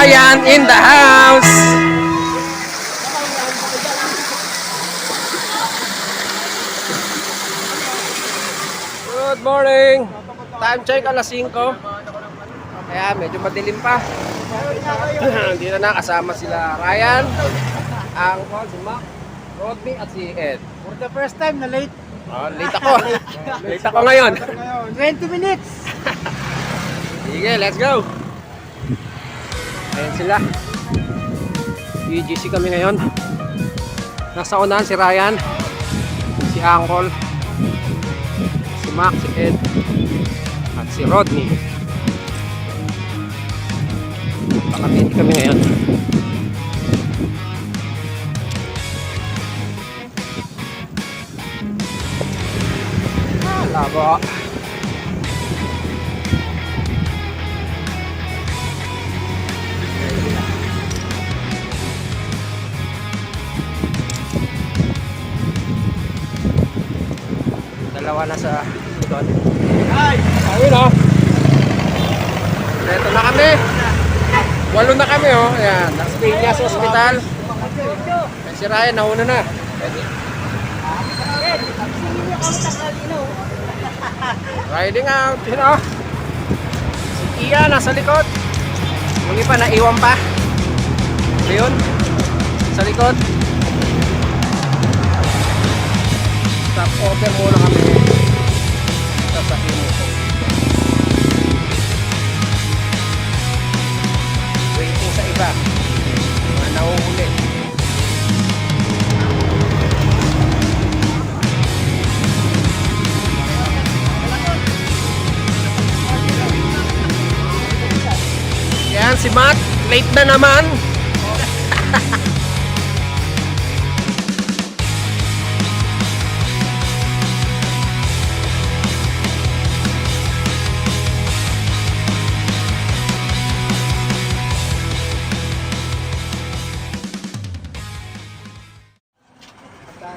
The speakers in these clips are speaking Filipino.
Ryan in the house. Good morning. Time check alas 5. Kaya medyo madilim pa. Dito na kasama sila Ryan, ang si Mac, Rodney at si Ed. For the first time na late. Oh, late ako. late ako ngayon. 20 minutes. Sige, let's go. Ayan sila. UGC kami ngayon. Nasa unahan si Ryan, si Angkol, si Max, si Ed, at si Rodney. Pakapiti kami ngayon. Ah, labo. Dalawa na sa likod. Ay! Ayun oh. Ito na kami. Walo na kami oh. Ayan. Las Piñas Hospital. Ayan, si Ryan, nauna na. Riding out. Yun oh. Si Iya nasa likod. Yung iba naiwan pa. Ayun. Sa likod. Stop over muna kami. Late na naman.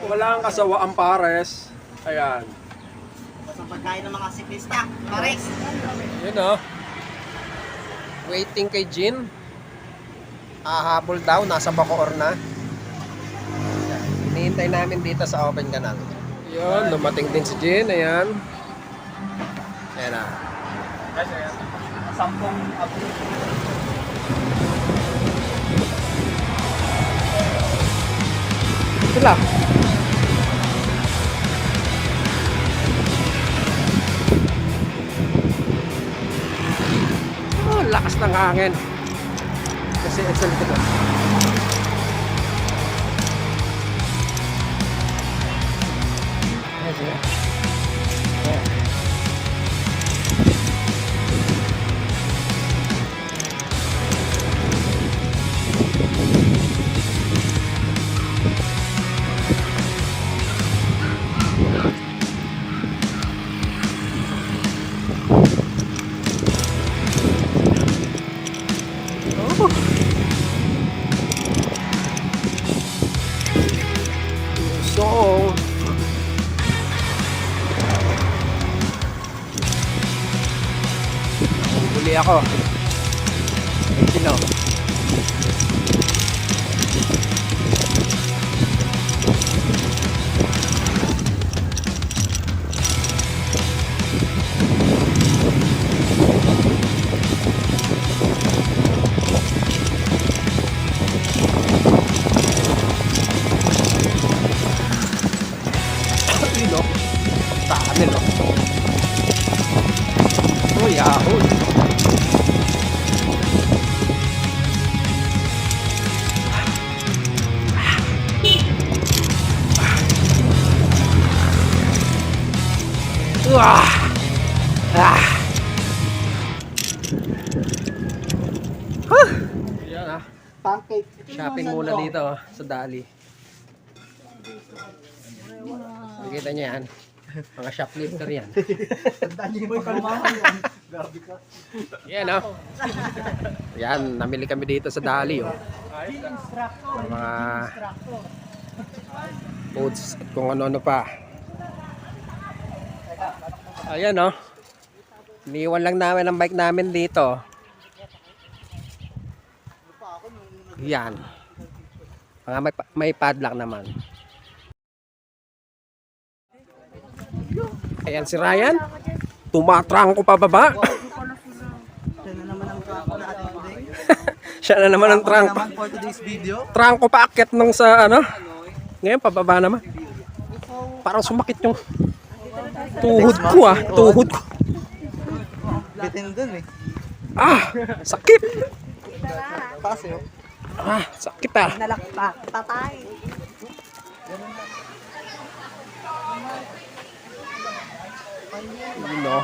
Wala ang kasawa ang pares. Ayan. Sa pagkain ng mga siklista. Pares. Yun oh. Waiting kay Jin. Ahabol daw, nasa Bacoor na. Ayan. Hinihintay namin dito sa open canal. Yun, dumating din si Jin. Ayan. Ayan ah. Sampung abri. Sila. Oh, lakas ng hangin. Kasi sa likod. 啊 dito oh, sa Dali. Nakikita niyo yan. Mga shoplifter yan. Yan. Yan oh. Yan, namili kami dito sa Dali oh. Ng mga foods at kung ano-ano pa. Ayan oh. Iniwan lang namin ang bike namin dito. Yan. Mga may, may padlock naman. Ayan si Ryan. Tumatrang ko pababa. Siya na naman ang trunk. Trunk ko paakyat nung sa ano. Ngayon pababa naman. Parang sumakit yung tuhod ko ah. Tuhod ko. Bitin dun eh. Ah! Sakit! Eh. Ah! Sakit ah! Nalakpak. Patay. You know.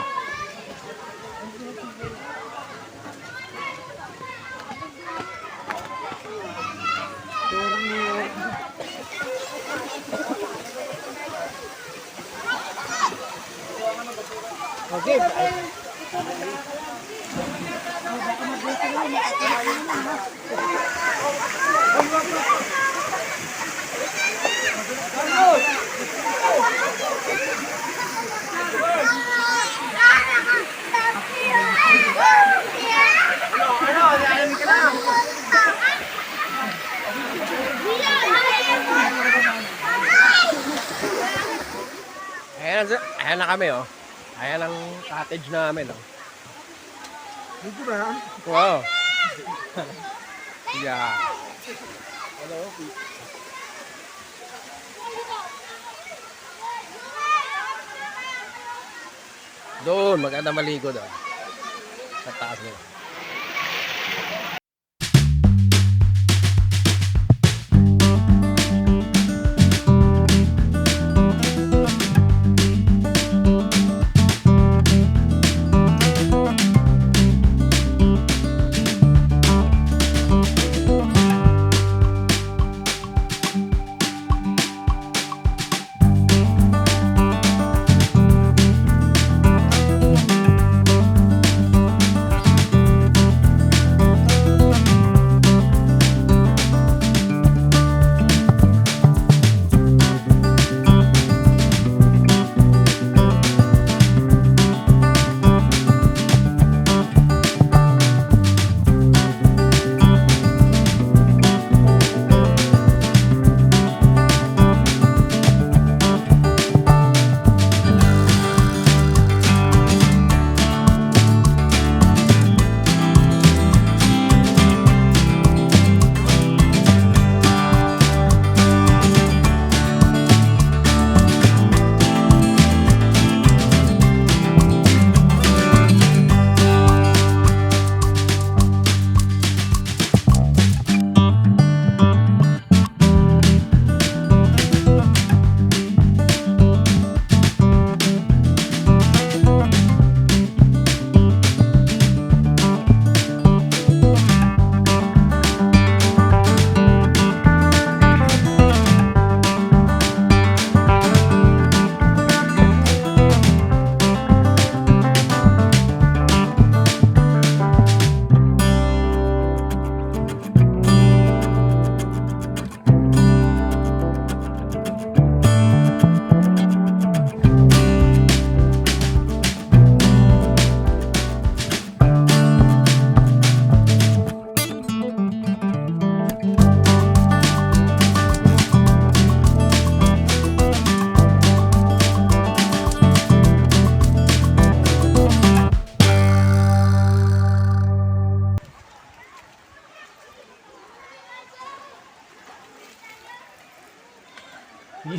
Ayan, na- ayan na kami oh. Ayan ang cottage namin oh. Dito ba? Wow. Yeah. Doon, maganda maligo doon. Sa taas nila.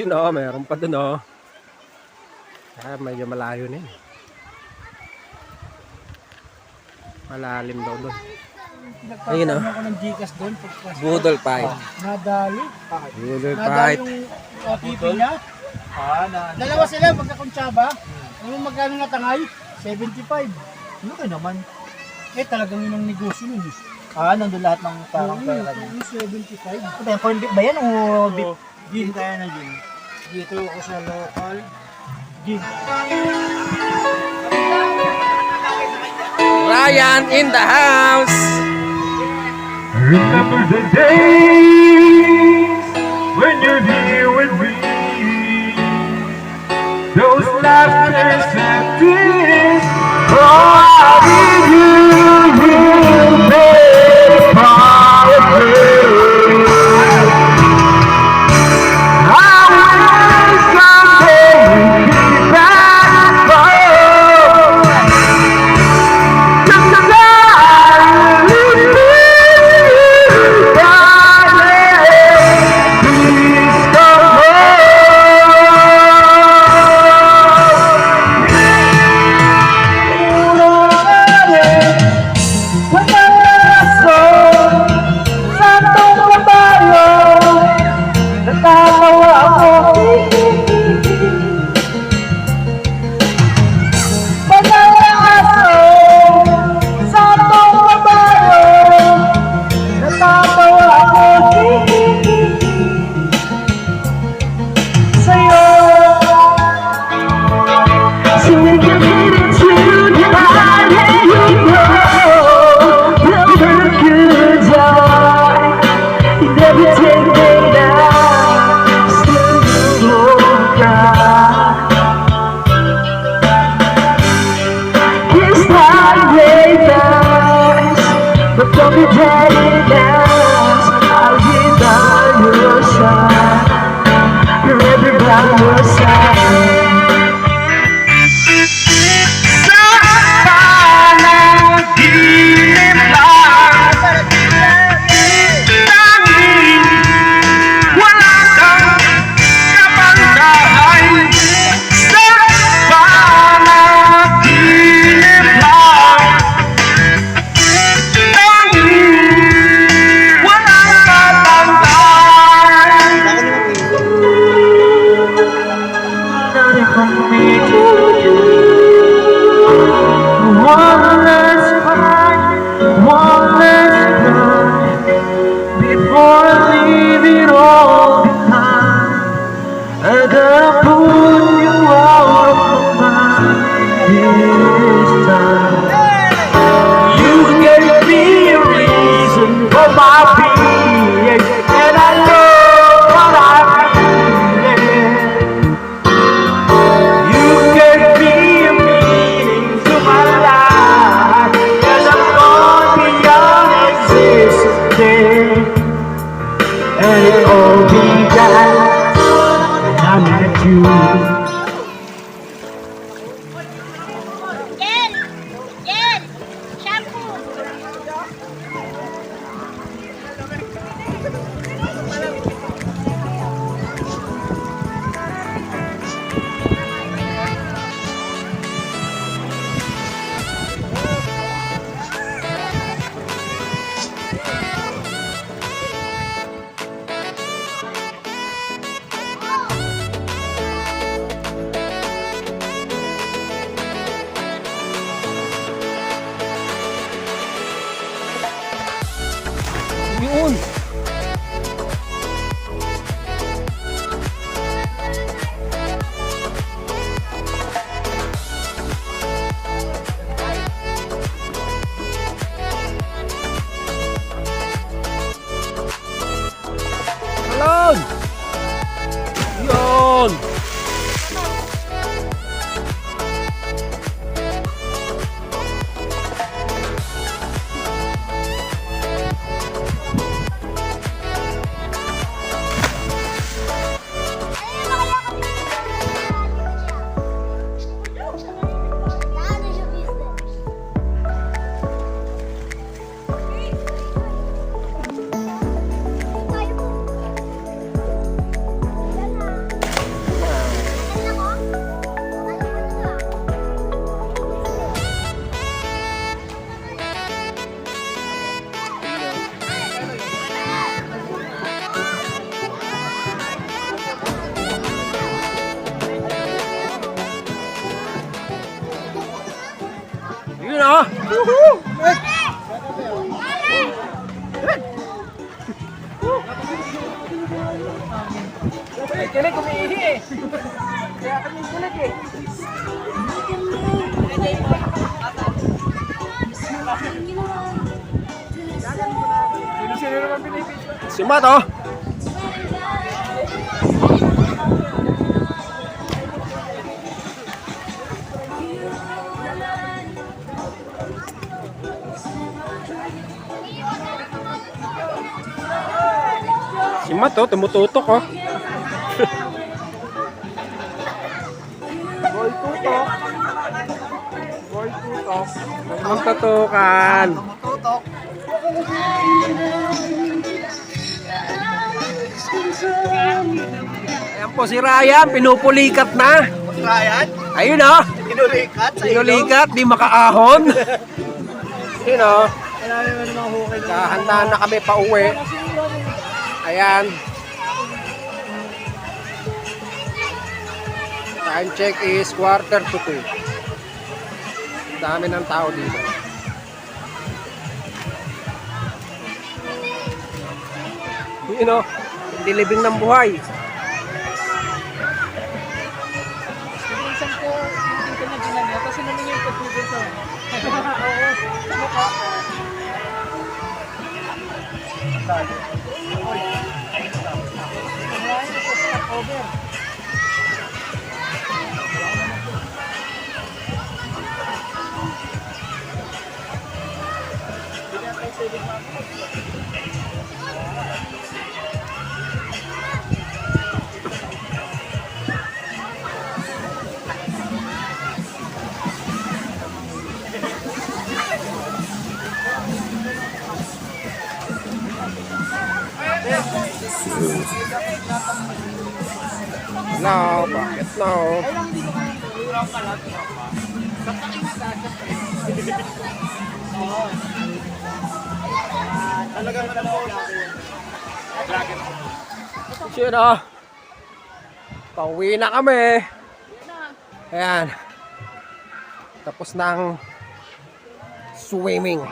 Yun oh, meron pa dun oh. Ah, medyo malayo na yun. Malalim daw dun. Ayun oh. ako ng Gcash doon. pagpas- Budol fight. Nadali. Budol Nadali fight. yung niya. Ah, na. Dalawa sila magkakuntsaba. Ano mo magkano na tangay? 75. Ano kayo naman? Eh talagang yun ang negosyo nun. eh. Ah, nandun lahat ng parang pera niya. yung 75. Ito yung corn beef ba yan o beef? Gin kaya na gin. Dito ako sa local. Gin. Ryan in the house. Remember the days when you're here with me. Those laughters and tears. Oh, Yun ah! Kilig, umiihi eh. Kaya kami kilig eh. Si Matt oh. Matt oh, tumututok oh. Boy tutok. Boy tutok. Mong tutukan. Tumututok. Ayan po si Ryan, pinupulikat na. Ryan, Ayun oh. inulikat sa. Pinulikat, di makaahon. Ayun oh. Kahanda na kami pa uwi. Ayan. Time check is quarter to two. Dami ng tao dito. You know, hindi libing ng buhay. Isang ko, yung tito niya ginanya, tapos sinunod niya yung pagtubig sa over. Sino? Pauwi na kami. Ayan. Tapos ng swimming.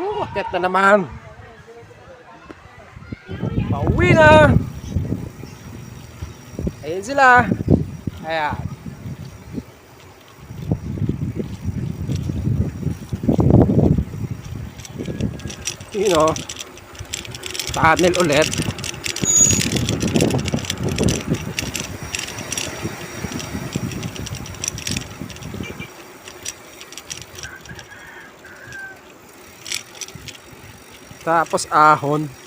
Oh, akit na naman. Pauwi na. Ayun sila. Ayan. Yun o. Tunnel ulit. Tapos ahon.